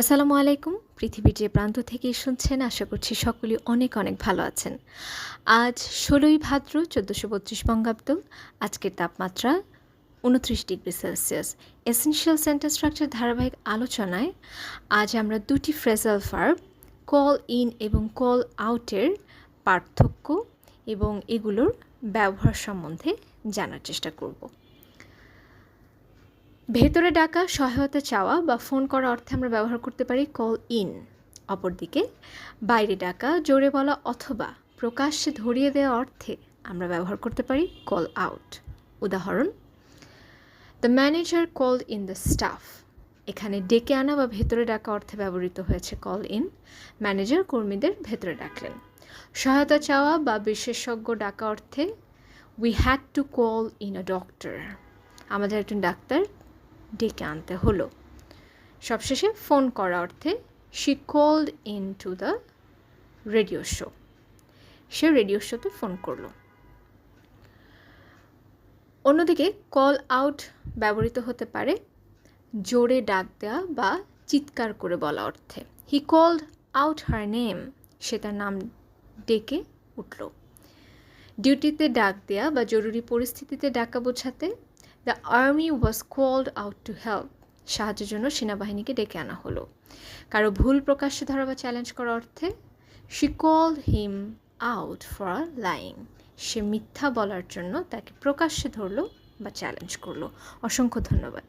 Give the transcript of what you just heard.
আসসালামু আলাইকুম। পৃথিবীর যে প্রান্ত থেকে শুনছেন, আশা করছি সকলেই অনেক অনেক ভালো আছেন। আজ ষোলোই ভাদ্র চোদ্দোশো বত্রিশ বঙ্গাব্দ। আজকের তাপমাত্রা উনত্রিশ degree Celsius. Essential sentence structure ধারাবাহিক আলোচনায় আজ আমরা দুটি ফ্রেজাল ভার্ব, কল ইন এবং কল আউটের পার্থক্য এবং এগুলোর ব্যবহার সম্বন্ধে জানার চেষ্টা করব। ভেতরে ডাকা, সহায়তা চাওয়া বা ফোন করা অর্থে আমরা ব্যবহার করতে পারি কল ইন। অপরদিকে, বাইরে ডাকা, জোরে বলা অথবা প্রকাশ্যে ধরিয়ে দেওয়া অর্থে আমরা ব্যবহার করতে পারি কল আউট। উদাহরণ the manager call in the staff এখানে ডেকে আনা বা ভেতরে ডাকা অর্থে ব্যবহৃত হয়েছে কল ইন। ম্যানেজার, কর্মীদের ভেতরে ডাকলেন। সহায়তা চাওয়া বা বিশেষজ্ঞ ডাকা অর্থে we had to call in a doctor আমাদের একজন ডাক্তার ডেকে আনতে হলো। সবশেষে ফোন করা অর্থে she called in to the radio show say radio শোতে ফোন করল। অন্যদিকে কল আউট ব্যবহৃত হতে পারে জোরে ডাক দেওয়া বা চিৎকার করে বলা অর্থে। He called out her name সে তার নাম ডেকে উঠল। ডিউটিতে ডাক দেয়া বা জরুরি পরিস্থিতিতে ডাকা বোঝাতে the army was called out to help সাহায্যের জন্য সেনাবাহিনীকে ডেকে আনা হলো। কারও ভুল প্রকাশ্যে ধরা বা চ্যালেঞ্জ করার অর্থে she call him out for lying সে মিথ্যা বলার জন্য তাকে প্রকাশ্যে ধরলো বা চ্যালেঞ্জ করল। অসংখ্য ধন্যবাদ।